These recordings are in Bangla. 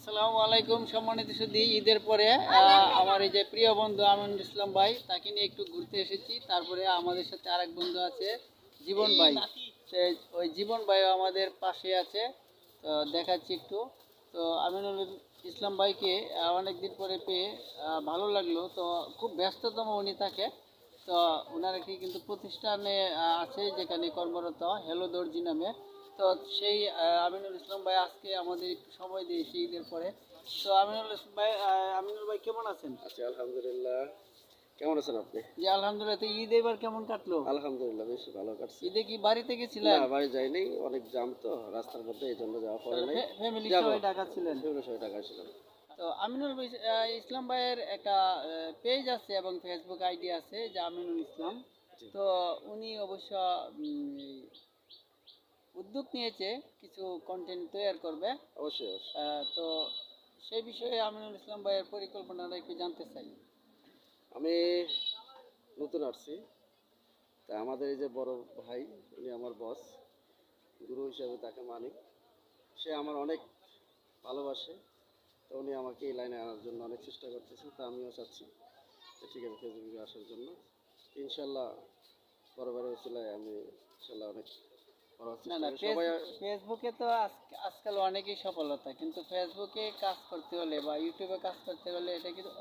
আসসালামু আলাইকুম, সম্মানিত সুদী ঈদের পরে আমার এই যে প্রিয় বন্ধু আমিনুল ইসলাম ভাই, তাকে নিয়ে একটু ঘুরতে এসেছি। তারপরে আমাদের সাথে আরেক বন্ধু আছে, জীবন ভাই। ওই জীবন ভাইও আমাদের পাশে আছে, তো দেখাচ্ছি একটু। তো আমিনুল ইসলাম ভাইকে অনেকদিন পরে পেয়ে ভালো লাগল। তো খুব ব্যস্ততম উনি থাকে তো ওনার একটি কিন্তু প্রতিষ্ঠানে আছে, যেখানে কর্মরত হেলো দর্জি নামে। তো সেই আমিনুল ইসলাম ভাই আজকে আমাদের একটু সময় দিয়েছে ঈদের পরে। তো আমিনুল ইসলাম ভাই আমিনুল ভাই কেমন আছেন? আচ্ছা আলহামদুলিল্লাহ। কেমন আছেন আপনি? জি আলহামদুলিল্লাহ। তো ঈদ এবার কেমন কাটলো? আলহামদুলিল্লাহ বেশ ভালো কাটছে। ঈদে কি বাড়িতে গেছিলেন? না বাড়ি যাইনি অনেক জাম তো রাস্তার মধ্যে এই জন্য যাওয়া পড়ে নাই ফ্যামিলি সবাই ঢাকা ছিলেন? সেগুলো সবাই টাকা ছিল তো আমিনুল ইসলাম ভাইয়ের একটা পেজ আছে এবং ফেসবুক আইডি আছে যে আমিনুল ইসলাম। তো উনি অবশ্য উদ্যোগ নিয়েছে কিছু কন্টেন্ট তৈরি করবে। অবশ্যই তো সেই বিষয়ে আমিনুল ইসলাম ভাইয়ের পরিকল্পনাটা একটু জানতে চাই। আমি নতুন আসছি। তা আমাদের এই যে বড় ভাই উনি আমার বস গুরু হিসাবে তাকে মানি। সে আমার অনেক ভালোবাসে। তো উনি আমাকে এই লাইনে আনার জন্য অনেক চেষ্টা করতেছে। তা আমিও চাচ্ছি ঠিক আছে ফেসবুকে আসার জন্য। ইনশাল্লাহ পরবারের উচিলায় আমি ইনশাল্লাহ অনেক বড় না না ফেসবুকে তো আজকাল অনেকই সফলতা কিন্তু ফেসবুকে কাজ করতে হলে বা ইউটিউবে কাজ করতে হলে এটা কিন্তু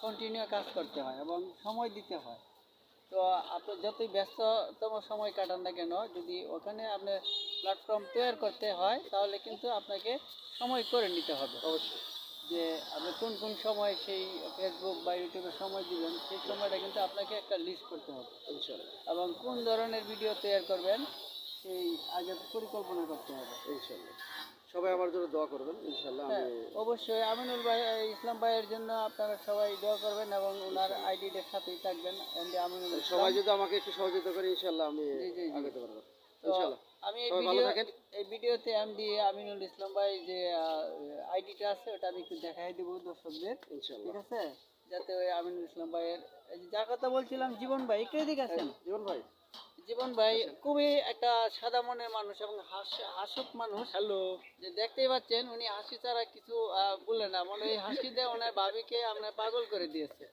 কন্টিনিউ কাজ করতে হয় এবং সময় দিতে হয়। তো আপনি যতই ব্যস্ততম সময় কাটান না কেন যদি ওখানে আপনার প্ল্যাটফর্ম তৈরি করতে হয় তাহলে কিন্তু আপনাকে সময় করে নিতে হবে। অবশ্যই। যে আপনি কোন কোন সময় সেই ফেসবুক বা ইউটিউবে সময় দিবেন সেই সময়টা কিন্তু আপনাকে একটা লিস্ট করতে হবে। এবং কোন ধরনের ভিডিও তৈরি করবেন সেই আগে পরিকল্পনা করতে হবে। ইনশাল্লাহ সবাই আমার জন্য দোয়া করবেন ইনশাল্লাহ হ্যাঁ, আমি অবশ্যই। আমিনুল ভাই ইসলাম ভাইয়ের জন্য আপনারা সবাই দোয়া করবেন এবং ওনার আইডিটার সাথেই থাকবেন আমিনুল সবাই যদি আমাকে একটু সহযোগিতা করে ইনশাল্লাহ আমি। আগাতে পারব। ইনশাল্লাহ আমি এই ভিডিও এই ভিডিওতে এমডি আমিনুল ইসলাম ভাই যে আইডিটা আছে ওটা আমি একটু দেখাই দেবো দর্শকদের ঠিক আছে? যাতে ওই আমিনুল ইসলাম ভাইয়ের যার কথা বলছিলাম জীবন ভাই একটু এদিকে আছেন? জীবন ভাই। জীবন ভাই খুবই একটা সাদা মনের মানুষ এবং হাস- হাসুক মানুষ। হ্যালো যে দেখতেই পাচ্ছেন উনি হাসি ছাড়া কিছু বলে না। মানে এই হাসি দিয়ে ওনার ভাবিকে আপনার পাগল করে দিয়েছে।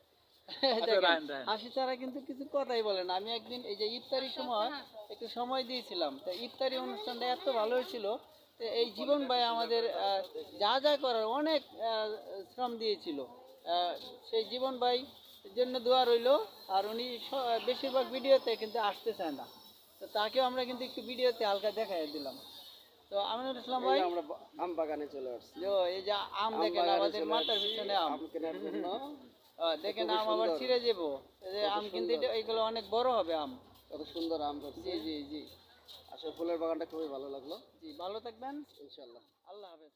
হাসি ছাড়া কিন্তু কিছু কথাই বলে না। আমি একদিন এই যে ইফতারির সময় একটু সময় দিয়েছিলাম। তো ইফতারি অনুষ্ঠানটা এত ভালো হয়েছিল তো এই জীবন ভাই আমাদের আহ, যা যা করার অনেক শ্রম দিয়েছিল। আহ, সেই জীবন ভাই জন্য দোয়া রইল। আর উনি বেশিরভাগ ভিডিওতে কিন্তু আসতে চায় না। তো তাকেও আমরা কিন্তু একটু ভিডিওতে হালকা দেখাই দিলাম। তো আমিনুল ইসলাম ভাই আমরা আম বাগানে চলে আসছি। যে এই যে আম দেখেন আমাদের মাথার পিছনে আম। কেনার জন্য। দেখেন আম আবার। ছিঁড়ে যাব। এই যে আম কিন্তু এগুলো অনেক বড় হবে আম। কত সুন্দর আম জি জি জি। আসলে ফুলের বাগানটা খুবই ভালো লাগল। জি ভালো থাকবেন। ইনশাল্লাহ আল্লাহ হাফেজ।